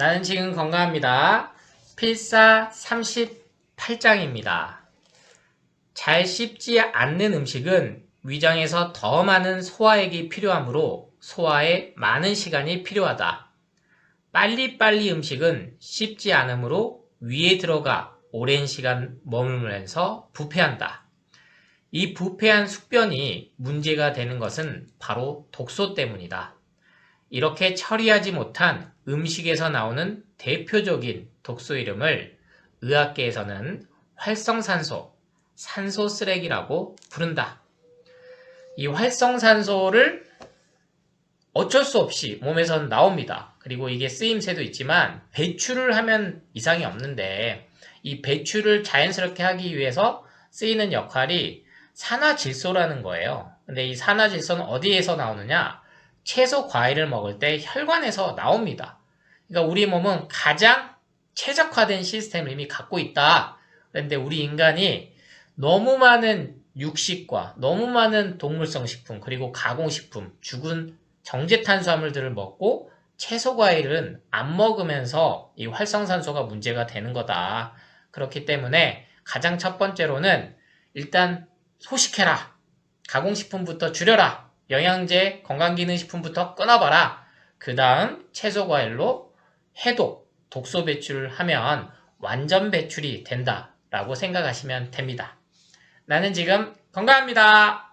나는 지금 건강합니다. 필사 38장입니다. 잘 씹지 않는 음식은 위장에서 더 많은 소화액이 필요하므로 소화에 많은 시간이 필요하다. 빨리빨리 음식은 씹지 않으므로 위에 들어가 오랜 시간 머물면서 부패한다. 이 부패한 숙변이 문제가 되는 것은 바로 독소 때문이다. 이렇게 처리하지 못한 음식에서 나오는 대표적인 독소 이름을 의학계에서는 활성산소, 산소 쓰레기라고 부른다. 이 활성산소를 어쩔 수 없이 몸에선 나옵니다. 그리고 이게 쓰임새도 있지만 배출을 하면 이상이 없는데 이 배출을 자연스럽게 하기 위해서 쓰이는 역할이 산화질소라는 거예요. 근데 이 산화질소는 어디에서 나오느냐? 채소 과일을 먹을 때 혈관에서 나옵니다. 그러니까 우리 몸은 가장 최적화된 시스템을 이미 갖고 있다. 그런데 우리 인간이 너무 많은 육식과 너무 많은 동물성 식품 그리고 가공식품, 죽은 정제 탄수화물들을 먹고 채소 과일은 안 먹으면서 이 활성산소가 문제가 되는 거다. 그렇기 때문에 가장 첫 번째로는 일단 소식해라. 가공식품부터 줄여라. 영양제, 건강기능식품부터 끊어봐라. 그 다음 채소 과일로 해독, 독소 배출을 하면 완전 배출이 된다. 라고 생각하시면 됩니다. 나는 지금 건강합니다.